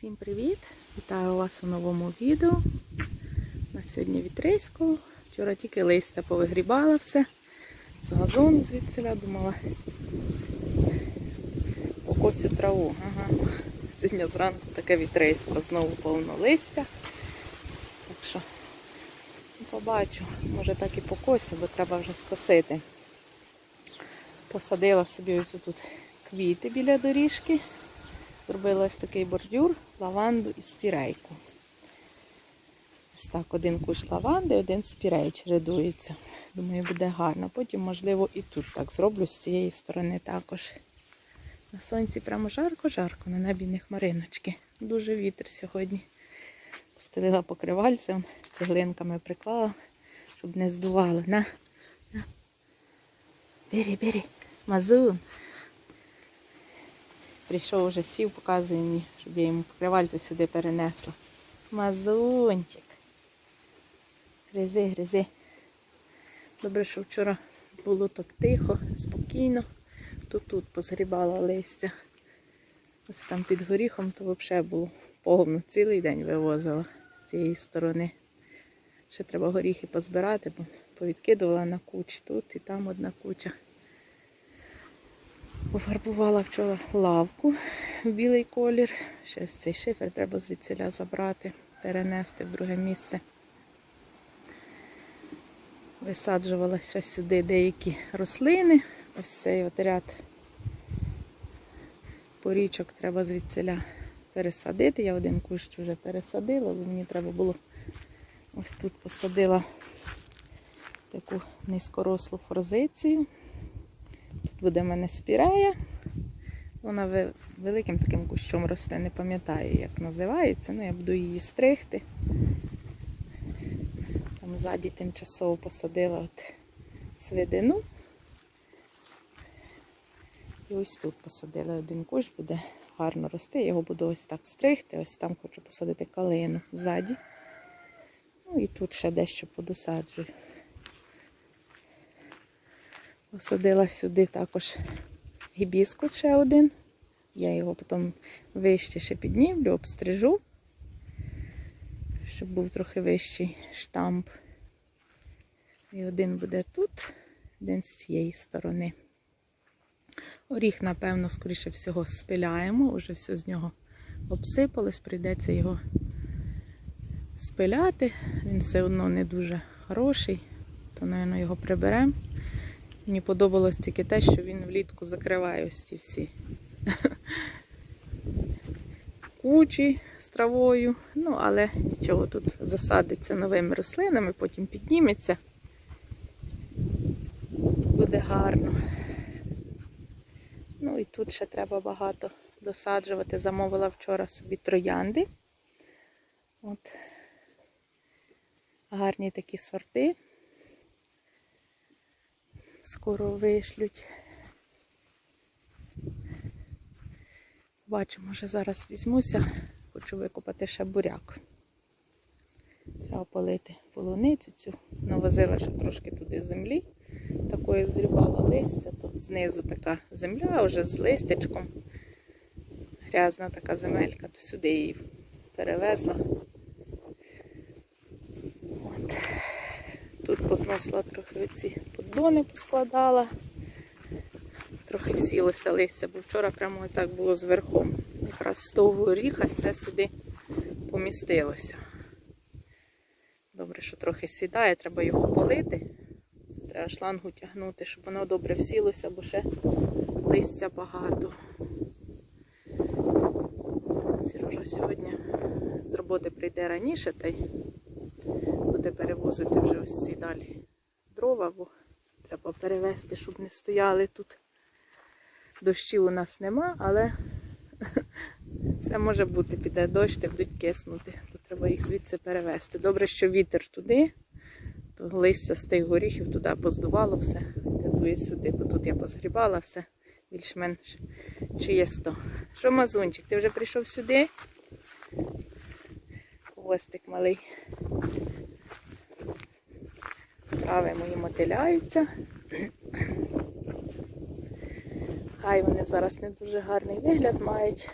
Всім привіт! Вітаю вас у новому відео. На сьогодні вітрейського. Вчора тільки листя повигрібала все. З газону звідсиля думала. Покосю траву. Ага. Сьогодні зранку таке вітрейсько, знову повно листя. Так що побачу, може так і покосю, бо треба вже скосити. Посадила собі ось тут квіти біля доріжки. Зробила ось такий бордюр, лаванду і спірейку. Ось так, один кущ лаванди, один спірей чередується. Думаю, буде гарно. Потім, можливо, і тут так зроблю з цієї сторони також. На сонці прямо жарко-жарко, на небі не хмариночки. Дуже вітер сьогодні. Постелила покривальцем, цеглинками приклала, щоб не здувало. На, на. Бери, бери, мазун. Прийшов вже сів, показує мені, щоб я йому покривальце сюди перенесла. Мазунчик. Гризи, гризи. Добре, що вчора було так тихо, спокійно. Тут тут позгрібала листя. Ось там під горіхом то взагалі було повно. Цілий день вивозила з цієї сторони. Ще треба горіхи позбирати, бо повідкидувала на куч. Тут і там одна куча. Пофарбувала вчора лавку в білий колір. Ще цей шифер треба звідсіля забрати, перенести в друге місце. Висаджувала ще сюди деякі рослини. Ось цей от ряд порічок треба звідсіля пересадити. Я один кущ вже пересадила, бо мені треба було ось тут посадила таку низькорослу форзицію. Тут буде в мене спірея. Вона великим таким кущом росте, не пам'ятаю, як називається. Ну, я буду її стригти. Там ззаді тимчасово посадила от свидину. І ось тут посадила один кущ, буде гарно рости. Його буду ось так стригти. Ось там хочу посадити калину ззаді. Ну і тут ще дещо подосаджую. Посадила сюди також гібіскус ще один. Я його потім вище ще піднімлю, обстрижу, щоб був трохи вищий штамп. І один буде тут, один з цієї сторони. Оріх, напевно, скоріше всього, спиляємо, уже все з нього обсипалось, прийдеться його спиляти. Він все одно не дуже хороший, то, мабуть, його приберемо. Мені подобалось тільки те, що він влітку закриває ось ці всі кучі з травою. Ну, але нічого тут засадиться новими рослинами, потім підніметься. Буде гарно. Ну і тут ще треба багато досаджувати. Замовила вчора собі троянди. От. Гарні такі сорти скоро вишлють. Бачу, може зараз візьмуся, хочу викопати ще буряк. Треба полити полуницю цю. Навозила ще трошки туди землі. Такої зрібала листя, то знизу така земля вже з листячком. Грязна така земелька, то сюди її перевезла. От. Тут позносила трохи ці поддони, поскладала. Трохи сілося листя, бо вчора прямо так було зверхом. Якраз з того горіха все сюди помістилося. Добре, що трохи сідає, треба його полити. Це треба шлангу тягнути, щоб воно добре всілося, бо ще листя багато. Сережа сьогодні з роботи прийде раніше та й буде перевозити вже ось ці далі дрова, бо треба перевезти, щоб не стояли тут. Дощів у нас нема, але все може бути, піде дощ, та будуть киснути, то треба їх звідси перевезти. Добре, що вітер туди, то листя з тих горіхів туди поздувало все, туди сюди, бо тут я позгрібала все більш-менш чисто. Що, мазунчик, ти вже прийшов сюди? Хвостик малий. Трави мої мотиляються. Хай вони зараз не дуже гарний вигляд мають.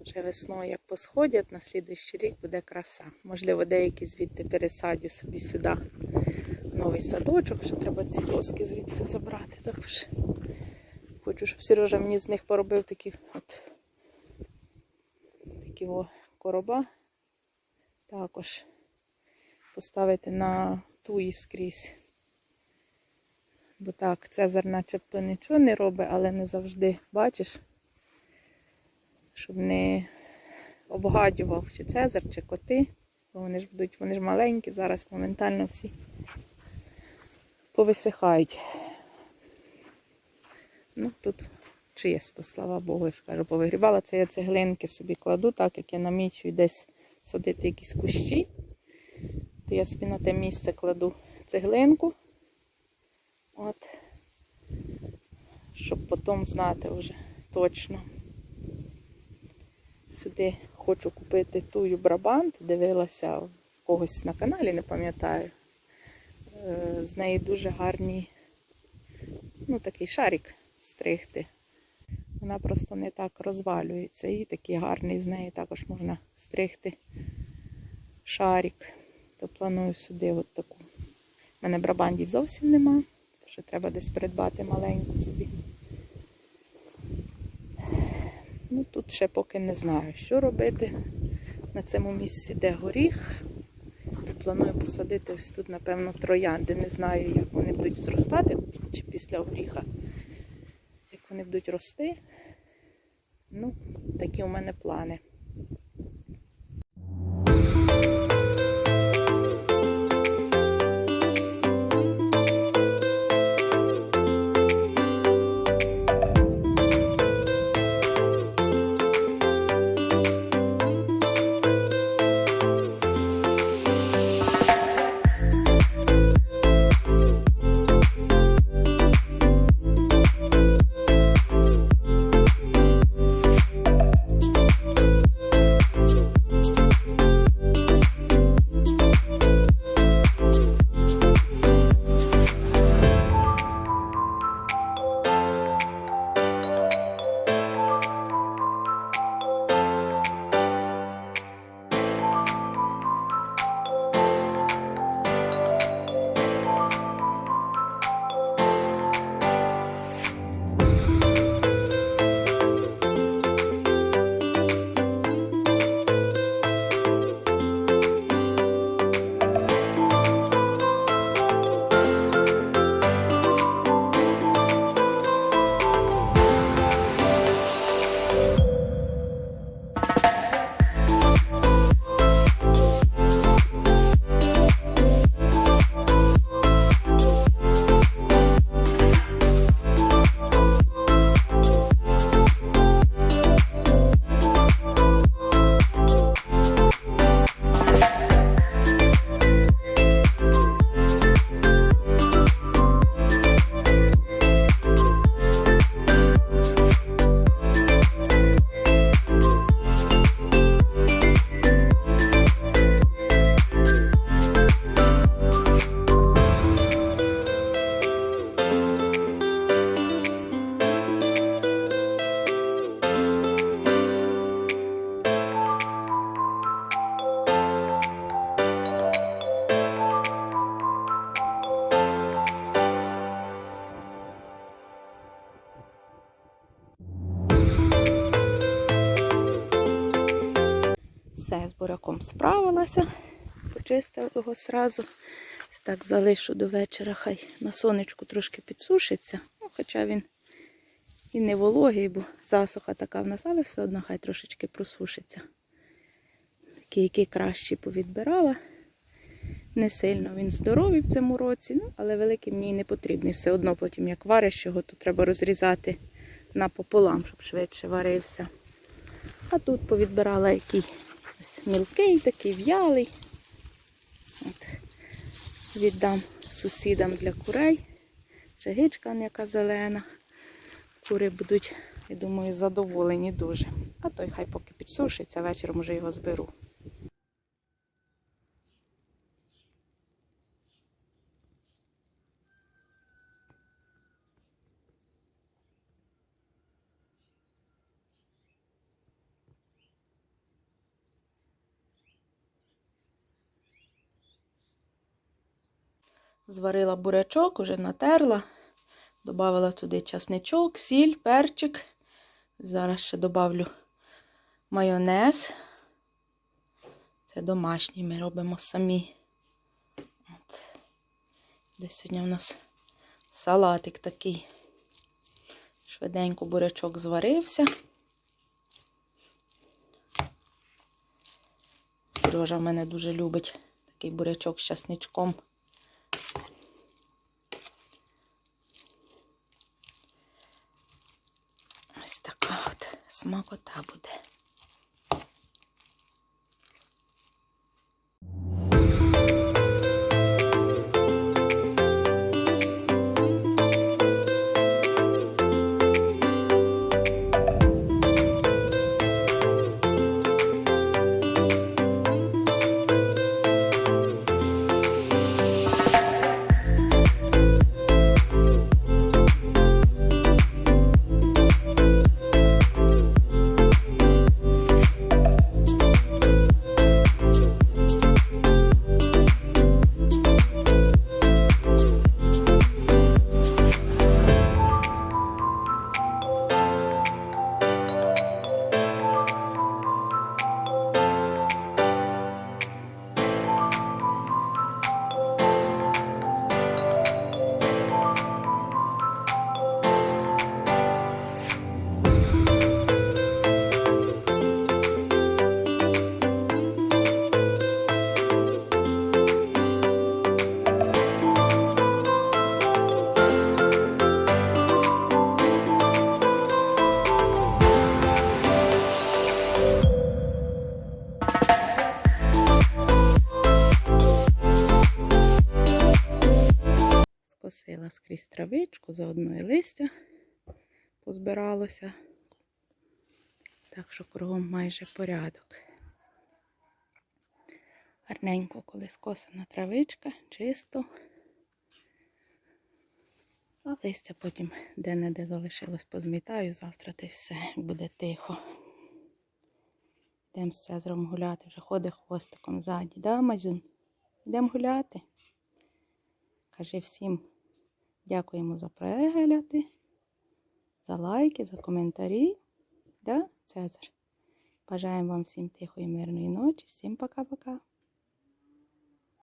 Вже весною, як посходять, на слідуючий рік буде краса. Можливо, деякі звідти пересадю собі сюди новий садочок, що треба ці доски звідси забрати. Також хочу, щоб Сережа мені з них поробив такі от такі о, короба. Також поставити на туї скрізь. Бо так, Цезар начебто нічого не робить, але не завжди бачиш, щоб не обгадював чи Цезар, чи коти. Бо вони ж будуть, вони ж маленькі, зараз моментально всі повисихають. Ну, тут чисто, слава Богу, я ж кажу, повигрібала. Це я цеглинки собі кладу, так як я намічую десь садити якісь кущі, то я собі на те місце кладу цеглинку. От, щоб потім знати вже точно. Сюди хочу купити тую брабант, дивилася в когось на каналі, не пам'ятаю. Е, З неї дуже гарні, ну такий шарик стригти. Вона просто не так розвалюється. І такий гарний з неї також можна стригти шарик. То планую сюди от таку. У мене брабандів зовсім нема, ще треба десь придбати маленьку собі. Ну тут ще поки не знаю, що робити. На цьому місці, де горіх. Планую посадити ось тут, напевно, троянди. Не знаю, як вони будуть зростати, чи після горіха. Як вони будуть рости. Ну, такі у мене плани. Справилася. Почистила його сразу. Так залишу до вечора, хай на сонечку трошки підсушиться. Ну, хоча він і не вологий, бо засуха така в нас, але все одно хай трошечки просушиться. Такий, який кращий повідбирала. Не сильно він здоровий в цьому році, ну, але великий мені не потрібний. Все одно потім, як вариш його, то треба розрізати напополам, щоб швидше варився. А тут повідбирала який ось мілкий, такий в'ялий. От. Віддам сусідам для курей. Чагичка яка зелена. Кури будуть, я думаю, задоволені дуже. А той хай поки підсушиться, вечором вже його зберу. Зварила бурячок, уже натерла. Добавила туди часничок, сіль, перчик. Зараз ще добавлю майонез. Це домашній ми робимо самі. От. Десь сьогодні у нас салатик такий. Швиденько бурячок зварився. Сережа в мене дуже любить такий бурячок з часничком. Скосила скрізь травичку, заодно і листя позбиралося. Так що кругом майже порядок. Гарненько, коли скосана травичка, чисто. А листя потім де-не-де залишилось, позмітаю, завтра те все буде тихо. Йдемо з Цезаром гуляти, вже ходить хвостиком ззаді. Да, Мазюн? Йдемо гуляти. Кажи всім дякуємо за перегляди, за лайки, за коментарі. Да, Цезар? Бажаємо вам всім тихої, мирної ночі. Всім пока-пока.